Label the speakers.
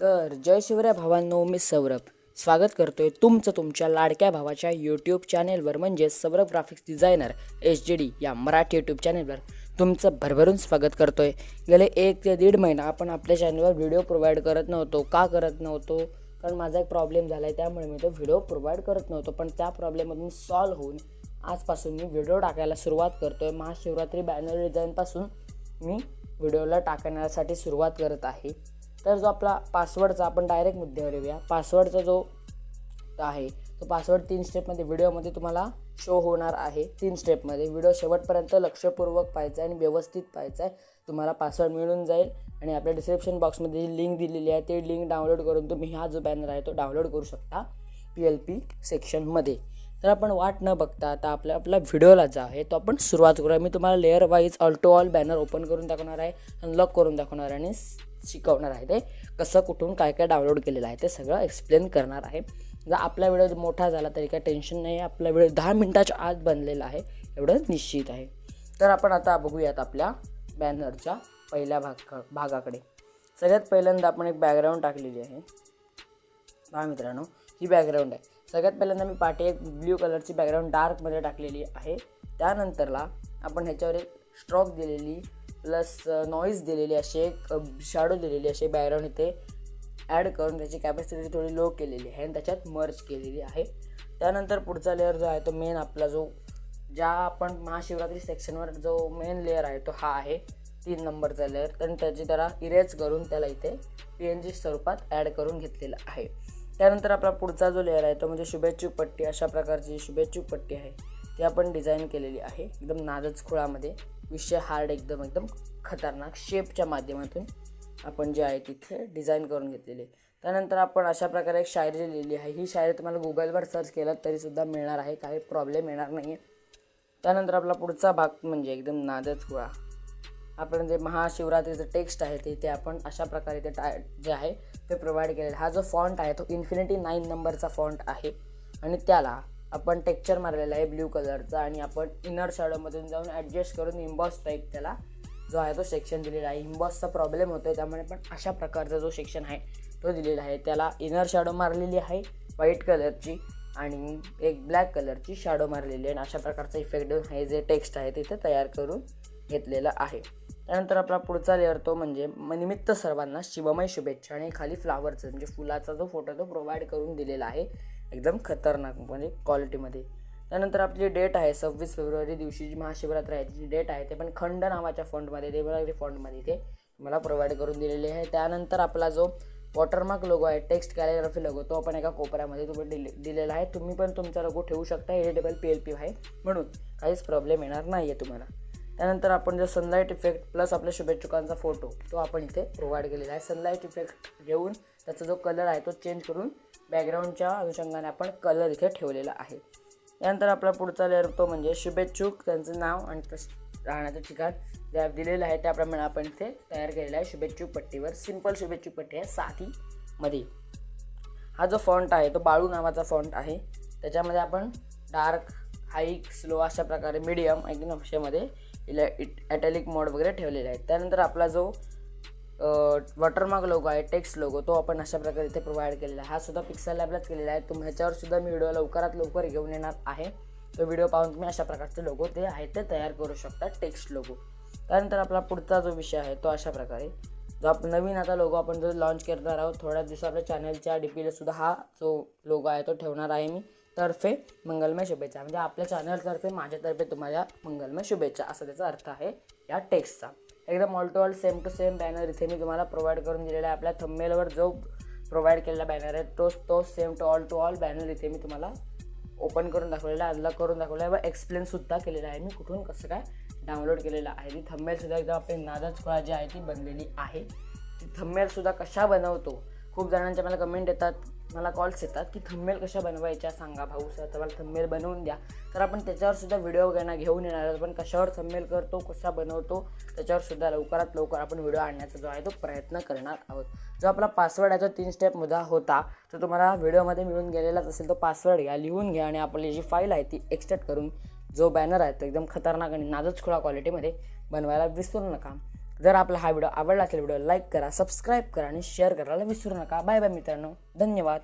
Speaker 1: तर जय शिवराय भावांनो मी सौरभ. स्वागत करतोय तुमचं तुमच्या लाडक्या भावाच्या यूट्यूब चॅनेलवर म्हणजेच Saurabh graphics designer H D D या मराठी यूट्यूब चॅनेलवर तुमचं भरभरून स्वागत करतोय. गेले एक ते दीड महिना आपण आपल्या चॅनलवर व्हिडिओ प्रोव्हाइड करत नव्हतो. का करत नव्हतो? कारण माझा एक प्रॉब्लेम झाला आहे त्यामुळे मी तो व्हिडिओ प्रोव्हाइड करत नव्हतो. पण त्या प्रॉब्लेममधून सॉल्व्ह होऊन आजपासून मी व्हिडिओ टाकायला सुरुवात करतो आहे महाशिवरात्री बॅनर डिझाईनपासून मी व्हिडिओला टाकण्यासाठी सुरुवात करत आहे. तर जो आपला पासवर्डचा आपण डायरेक्ट मुद्द्यावर येऊया पासवर्डचा जो आहे तो पासवर्ड तीन स्टेपमध्ये व्हिडिओमध्ये तुम्हाला शो होणार आहे. तीन स्टेपमध्ये व्हिडिओ शेवटपर्यंत लक्षपूर्वक पाहायचा आहे आणि व्यवस्थित पाहायचा आहे. तुम्हाला पासवर्ड मिळून जाईल आणि आपल्या डिस्क्रिप्शन बॉक्समध्ये जी लिंक दिलेली आहे ते लिंक डाउनलोड करून तुम्ही हा जो बॅनर आहे तो डाउनलोड करू शकता पी एल पी सेक्शनमध्ये तर आपण वाट न बघता आता आपल्या आपल्या व्हिडिओला जो. आहे तो आपण सुरुवात करूया. मी तुम्हाला layer wise all to all banner open करून दाखवणार आहे अनलॉक करून दाखवणार आहे आणि शिकवणार आहे ते. कसं कुठून काय काय डाउनलोड केलेलं आहे ते सगळं एक्सप्लेन करणार आहे. जर आपला व्हिडिओ मोठा झाला तरी काय टेन्शन नाही आहे आपला व्हिडिओ दहा मिनटाच्या आत बनलेला आहे एवढं निश्चित आहे. तर आपण आता बघूयात आपल्या बॅनरच्या पहिल्या भाग भागाकडे. सगळ्यात पहिल्यांदा आपण एक बॅकग्राऊंड टाकलेली आहे. हा मित्रांनो ही बॅकग्राऊंड आहे. सगळ्यात पहिल्यांदा मी पाठी एक ब्ल्यू कलरची बॅकग्राऊंड डार्कमध्ये टाकलेली आहे. त्यानंतरला आपण ह्याच्यावर एक स्ट्रॉक दिलेली प्लस नॉईज दिलेली अशी एक शॅडो दिलेली अशी बॅकग्राऊंड इथे ॲड करून त्याची कॅपॅसिटी थोडी लो केलेली आहे आणि त्याच्यात मर्ज केलेली आहे. त्यानंतर पुढचा लेअर जो आहे तो मेन आपला जो ज्या आपण महाशिवरात्री सेक्शनवर जो मेन लेअर आहे तो हा आहे. तीन नंबरचा लेअर तर त्याची त्याला इरेज करून त्याला इथे पी एन जी स्वरूपात ॲड करून घेतलेला आहे. त्यानंतर आपला पुढचा जो लेअर आहे तो म्हणजे शुभेच्छुक पट्टी अशा प्रकारची शुभेच्छुक पट्टी आहे ती आपण डिझाईन केलेली आहे. एकदम नाजच खुळामध्ये. विषय हार्ड एकदम एकदम खतरनाक. शेपच्या माध्यमातून आपण जे आहे तिथे डिझाईन करून घेतलेली. त्यानंतर आपण अशा प्रकारे एक शायरी लिहिलेली आहे. ही शायरी तुम्हाला गुगलवर सर्च केलं तरीसुद्धा मिळणार आहे. काही प्रॉब्लेम येणार नाही आहे त्यानंतर आपला पुढचा भाग म्हणजे एकदम नादच खुळा. आपण जे महाशिवरात्रीचं टेक्स्ट आहे ते ते आपण अशा प्रकारे ते टा जे आहे ते प्रोव्हाइड केलेलं हा जो फॉन्ट आहे तो इन्फिनिटी नाईन नंबरचा फॉन्ट आहे. आणि त्याला आपण टेक्चर मारलेला आहे ब्ल्यू कलरचा आणि आपण इनर शॅडोमधून जाऊन ॲडजस्ट करून इम्बॉस टाईप त्याला जो आहे तो सेक्शन दिलेला आहे. इम्बॉसचा प्रॉब्लेम होतो आहे त्यामुळे पण अशा प्रकारचा जो सेक्शन आहे तो दिलेला आहे. त्याला इनर शॅडो मारलेली आहे व्हाईट कलरची आणि एक ब्लॅक कलरची शॅडो मारलेली आहे. आणि अशा प्रकारचा इफेक्ट देऊन हे जे टेक्स्ट आहे तिथे तयार करून घेतलेला आहे. त्यानंतर आपला पुढचा लेअर तो म्हणजे निमित्त सर्वांना शिवमय शुभेच्छा आणि खाली फ्लावरचं म्हणजे फुलाचा जो फोटो तो प्रोव्हाइड करून दिलेला आहे. एकदम खतरनाक म्हणजे क्वालिटीमध्ये त्यानंतर आपली डेट आहे सव्वीस फेब्रुवारी दिवशी जी महाशिवरात्र आहे तिची डेट आहे ते पण खंड नावाच्या फॉन्टमध्ये देवनागरी फॉन्टमध्ये ते मला प्रोव्हाइड करून दिलेले आहे. त्यानंतर आपला जो वॉटरमार्क लोगो आहे टेक्स्ट कॅलिग्राफी लोगो तो आपण एका कोपऱ्यामध्ये तुम्ही दिले दिलेला आहे. तुम्ही पण तुमचा लोगो ठेवू शकता. एडिटेबल पी एल पी आहे म्हणून. काहीच प्रॉब्लेम येणार नाही आहे तुम्हाला. त्यानंतर आपण जो सनलाईट इफेक्ट प्लस आपल्या शुभेच्छुकांचा फोटो तो आपण इथे प्रोव्हाइड केलेला आहे. सनलाईट इफेक्ट घेऊन त्याचा जो कलर आहे तो चेंज करून बॅकग्राऊंडच्या अनुषंगाने आपण कलर इथे ठेवलेला आहे. त्यानंतर आपला पुढचा लेअर तो म्हणजे शुभेच्छुक त्यांचं नाव आणि तस राहण्याचं ठिकाण जे दिलेलं आहे त्याप्रमाणे आपण इथे तयार केलेला आहे शुभेच्छुक पट्टीवर. सिंपल शुभेच्छुक पट्टी आहे साथीमध्ये हा जो फॉन्ट आहे तो बाळू नावाचा फॉन्ट आहे. त्याच्यामध्ये आपण डार्क हाईक स्लो अशा प्रकारे मीडियम एकदम नक्षेमध्ये इले ॲटॅलिक मोड वगैरे ठेवलेले आहेत. त्यानंतर आपला जो वॉटरमार्क लोगो आहे टेक्स्ट लोगो तो आपण अशा प्रकारे इथे प्रोव्हाइड केलेला आहे. हा सुद्धा पिक्सल लॅबलाच केलेला आहे. तुम्ही ह्याच्यावर सुद्धा मी व्हिडिओ लवकरात लवकर घेऊन येणार आहे. तो व्हिडिओ पाहून तुम्ही अशा प्रकारचे लोगो ते आहे ते तयार करू शकता टेक्स्ट लोगो त्यानंतर आपला पुढचा जो विषय आहे तो अशा प्रकारे. जो आपण नवीन आता लोगो आपण जो लॉन्च करणार आहोत थोड्या दिवसात आपल्या चॅनलच्या डी पीला सुद्धा हा जो लोगो आहे तो ठेवणार आहे मी. तर्फे मंगलमय शुभेच्छा. म्हणजे आपल्या चॅनलतर्फे माझ्यातर्फे तुम्हाला मंगलमय शुभेच्छा असा त्याचा अर्थ आहे या टेक्स्टचा. एकदम all to all same to same banner इथे मी तुम्हाला प्रोव्हाइड करून दिलेला आहे. आपल्या थंबमेलवर जो प्रोव्हाइड केलेला बॅनर आहे तोच तो same to all to all banner इथे मी तुम्हाला ओपन करून दाखवलेला आहे अनलॉक करून दाखवला आहे व एक्सप्लेनसुद्धा केलेला आहे. मी कुठून कसं काय डाउनलोड केलेलं आहे. ती थंबमेलसुद्धा एकदम आपली नादाच खुळा जी आहे ती बनलेली आहे. ती थंबमेलसुद्धा कशा बनवतो? खूप जणांच्या मला कमेंट येतात मला कॉल्स येतात की थंबमेल कशा बनवायच्या सांगा भाऊ सर तर मला थंबमेल बनवून द्या. तर आपण त्याच्यावर सुद्धा व्हिडिओ वगैरे घेऊन येणार आहोत. पण कशावर थंबमेल करतो कसा बनवतो त्याच्यावर सुद्धा लवकरात लवकर आपण व्हिडिओ आणण्याचा जो आहे तो प्रयत्न करणार आहोत. जो आपला पासवर्ड आहे तो तीन स्टेप मुद्दा होता तो तुम्हाला व्हिडिओमध्ये मिळून गेलेलाच असेल तो पासवर्ड घ्या लिहून घ्या आणि आपली जी फाईल आहे ती एक्सट्रॅक्ट करून जो बॅनर आहे तो एकदम खतरनाक आणि नाजच खुळा क्वालिटीमध्ये बनवायला विसरू नका. जर आपला हा व्हिडिओ आवडला असेल व्हिडिओ लाईक करा सबस्क्राईब करा आणि शेअर करायला विसरू नका. बाय बाय मित्रांनो. धन्यवाद.